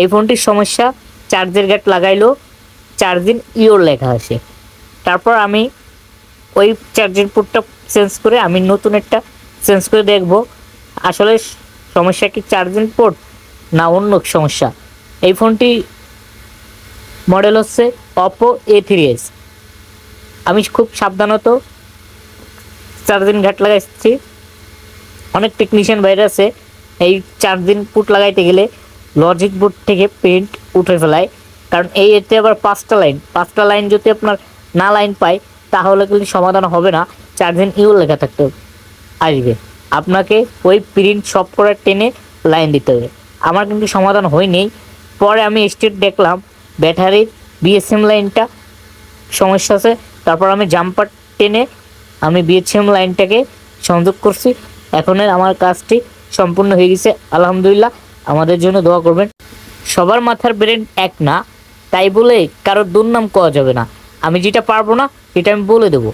এই ফোনটির সমস্যা চার্জের গাট লাগাইলো চার্জিং ইওর লেখা আসে তারপর আমি ওই চার্জিং পোর্টটা চেঞ্জ করে আমি নতুন একটা চেঞ্জ করে দেখব। আসলে সমস্যা কি চার্জিং পোর্ট না অন্য সমস্যা? এই ফোনটি মডেল হচ্ছে অপো এ থ্রি এস আমি খুব সাবধানত চার্জিং ঘাট লাগাইছি। অনেক টেকনিশিয়ান বাইরে আছে, এই চার্জিং পুট লাগাইতে গেলে লজিক বোর্ড থেকে প্রিন্ট উঠে ফেলায়। কারণ এই এতে আবার পাঁচটা লাইন পাঁচটা লাইন যদি আপনার না লাইন পায়, তাহলে কিন্তু সমাধান হবে না। চার্জিং ইউ লেখা থাকতে আসবে। আপনাকে ওই প্রিন্ট সব করে টেনে লাইন দিতে হবে। আমার কিন্তু সমাধান হয়নি। পরে আমি স্টেট দেখলাম ব্যাটারির বিএসএম লাইনটা সমস্যা আছে। তারপর আমি জাম্পার টেনে আমি বিএসএম লাইনটাকে সংযোগ করছি। এখন আমার কাজটি সম্পূর্ণ হয়ে গেছে। আলহামদুলিল্লাহ। আমাদের জন্য দোয়া করবেন। সবার মাথার ব্রেন এক না, তাই বলে কারোর দুর্নাম করা যাবে না। আমি যেটা পারব না, সেটা আমি বলে দেবো।